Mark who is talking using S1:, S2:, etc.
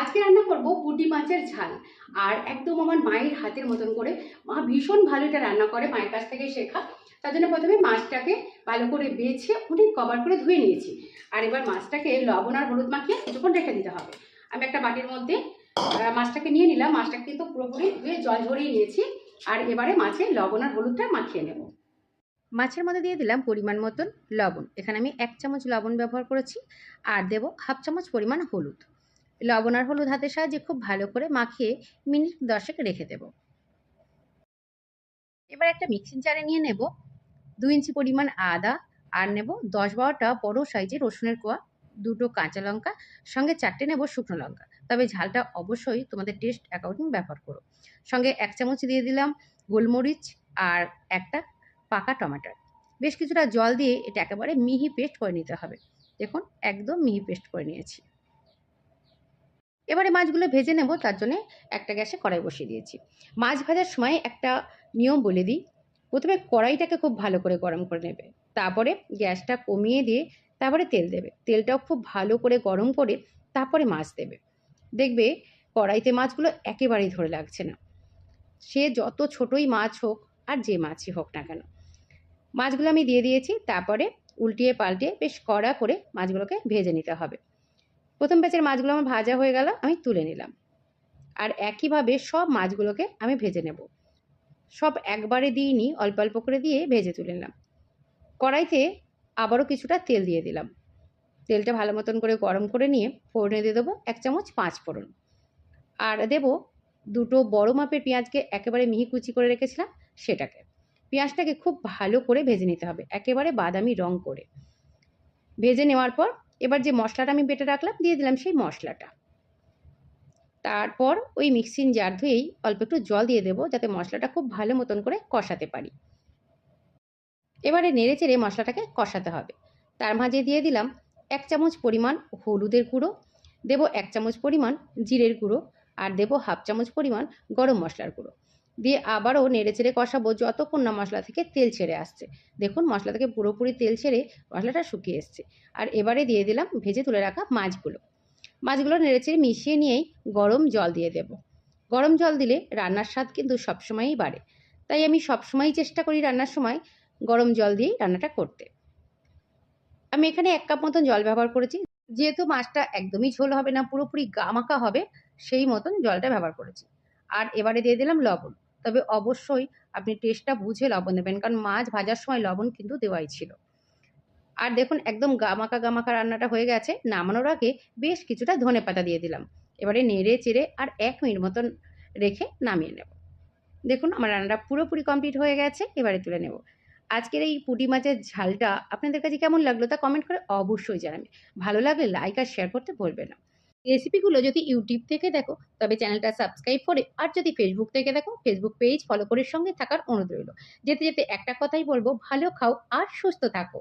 S1: আজকে রান্না করব পুঁটি মাছের ঝাল। আর একদম আমার মায়ের হাতের মতন করে। মা ভীষণ ভালো এটা রান্না করে, মায়ের কাছ থেকে শেখা। তার জন্য প্রথমে মাছটাকে ভালো করে বেছে, অনেক কভার করে ধুয়ে নিয়েছি। আর এবার মাছটাকে লবণ আর হলুদ মাখিয়ে কিছুক্ষণ রেখে দিতে হবে। আমি একটা বাটির মধ্যে মাছটাকে নিয়ে নিলাম। মাছটাকে কিন্তু পুরোপুরি ধুয়ে জল ঝরিয়ে নিয়েছি। আর এবারে মাছে লবণ আর হলুদটা মাখিয়ে নেব। মাছের মধ্যে দিয়ে দিলাম পরিমাণ মতন লবণ। এখানে আমি এক চামচ লবণ ব্যবহার করেছি। আর দেব হাফ চামচ পরিমাণ হলুদ। লবণ আর হলুদ হাতের সাহায্যে খুব ভালো করে মাখিয়ে মিনিট দশেক রেখে দেব। এবার একটা মিক্সিং জারে নিয়ে নেব। দু ইঞ্চি পরিমাণ আদা আর নেব দশ বারোটা বড় সাইজের রসুনের কোয়া, দুটো কাঁচা লঙ্কা, সঙ্গে চারটে নেব শুকনো লঙ্কা। তবে ঝালটা অবশ্যই তোমাদের টেস্ট অ্যাকাউন্টিং ব্যবহার করো। সঙ্গে এক চামচ দিয়ে দিলাম গোলমরিচ আর একটা পাকা টমেটো। বেশ কিছুটা জল দিয়ে এটা একেবারে মিহি পেস্ট করে নিতে হবে। দেখুন, একদম মিহি পেস্ট করে নিয়েছি। এবারে মাছগুলো ভেজে নেব, তার জন্য একটা গ্যাসে কড়াই বসিয়ে দিয়েছি। মাছ ভাজার সময় একটা নিয়ম বলে দিই, প্রথমে কড়াইটাকে খুব ভালো করে গরম করে নেবে, তারপরে গ্যাসটা কমিয়ে দিয়ে তারপরে তেল দেবে। তেলটাও খুব ভালো করে গরম করে তারপরে মাছ দেবে। দেখবে কড়াইতে মাছগুলো একেবারেই ধরে লাগছে না। সে যত ছোটই মাছ হোক আর যে মাছই হোক না কেন, মাছগুলো আমি দিয়ে দিয়েছি, তারপরে উল্টিয়ে পাল্টিয়ে বেশ কড়া করে মাছগুলোকে ভেজে নিতে হবে। প্রথম ব্যাচের মাছগুলো আমার ভাজা হয়ে গেল, আমি তুলে নিলাম। আর একইভাবে সব মাছগুলোকে আমি ভেজে নেব। সব একবারে দিইনি, অল্প অল্প করে দিয়ে ভেজে তুলে নিলাম। কড়াইতে আবারও কিছুটা তেল দিয়ে দিলাম। তেলটা ভালো মতন করে গরম করে নিয়ে ফোড়নে দিয়ে দেবো এক চামচ পাঁচ ফোড়ন। আর দেব দুটো বড় মাপের পেঁয়াজকে একেবারে মিহি কুচি করে রেখেছিলাম সেটাকে। পেঁয়াজটাকে খুব ভালো করে ভেজে নিতে হবে, একেবারে বাদামি রং করে। ভেজে নেওয়ার পর এবার যে মশলাটা আমি বেটে রাখলাম, দিয়ে দিলাম সেই মশলাটা। তারপর ওই মিক্সিং জার ধুয়েই অল্প একটু জল দিয়ে দেবো, যাতে মশলাটা খুব ভালো মতন করে কষাতে পারি। এবারে নেড়ে চেড়ে মশলাটাকে কষাতে হবে। তার মাঝে দিয়ে দিলাম এক চামচ পরিমাণ হলুদের গুঁড়ো, দেবো এক চামচ পরিমাণ জিরের গুঁড়ো, আর দেবো হাফ চামচ পরিমাণ গরম মশলার গুঁড়ো। দিয়ে আবারও নেড়ে চেড়ে কষাবো যতক্ষণ না মশলা থেকে তেল ছেড়ে আসছে। দেখুন, মশলা থেকে পুরোপুরি তেল ছেড়ে মশলাটা শুকিয়ে এসছে। আর এবারে দিয়ে দিলাম ভেজে তুলে রাখা মাছগুলো। মাছগুলো নেড়ে চেড়ে মিশিয়ে নিয়েই গরম জল দিয়ে দেব। গরম জল দিলে রান্নার স্বাদ কিন্তু সবসময়ই বাড়ে। তাই আমি সবসময়ই চেষ্টা করি রান্নার সময় গরম জল দিয়েই রান্নাটা করতে। আমি এখানে এক কাপ মতন জল ব্যবহার করেছি। যেহেতু মাছটা একদমই ঝোল হবে না, পুরোপুরি গামাকা হবে, সেই মতন জলটা ব্যবহার করেছি। আর এবারে দিয়ে দিলাম লবণ। তবে অবশ্যই আপনি টেস্টটা বুঝে লবণ দেবেন কারণ মাছ ভাজার সময় লবণ কিন্তু দেওয়াই ছিল। আর দেখুন, একদম গামাকা গামাকা রান্নাটা হয়ে গেছে, নামানোর আগে বেশ কিছুটা ধনে পাতা দিয়ে দিলাম। এবারে নেড়ে চেড়ে আর এক মিনিট মতন রেখে নামিয়ে নেব। দেখুন, আমার রান্নাটা পুরোপুরি কমপ্লিট হয়ে গেছে, এবারে তুলে নেব। আজকের এই পুঁটি মাছের ঝালটা আপনাদের কাছে কেমন লাগল তা কমেন্ট করে অবশ্যই জানাবেন। ভালো লাগলে লাইক আর শেয়ার করতে ভুলবেন না। রেসিপিগুলো যদি ইউটিউব থেকে দেখো, তবে চ্যানেলটা সাবস্ক্রাইব করে, আর যদি ফেসবুক থেকে দেখো ফেসবুক পেজ ফলো করে সঙ্গে থাকার অনুরোধ রইল। যেতে যেতে একটা কথাই বলব, ভালো খাও আর সুস্থ থাকো।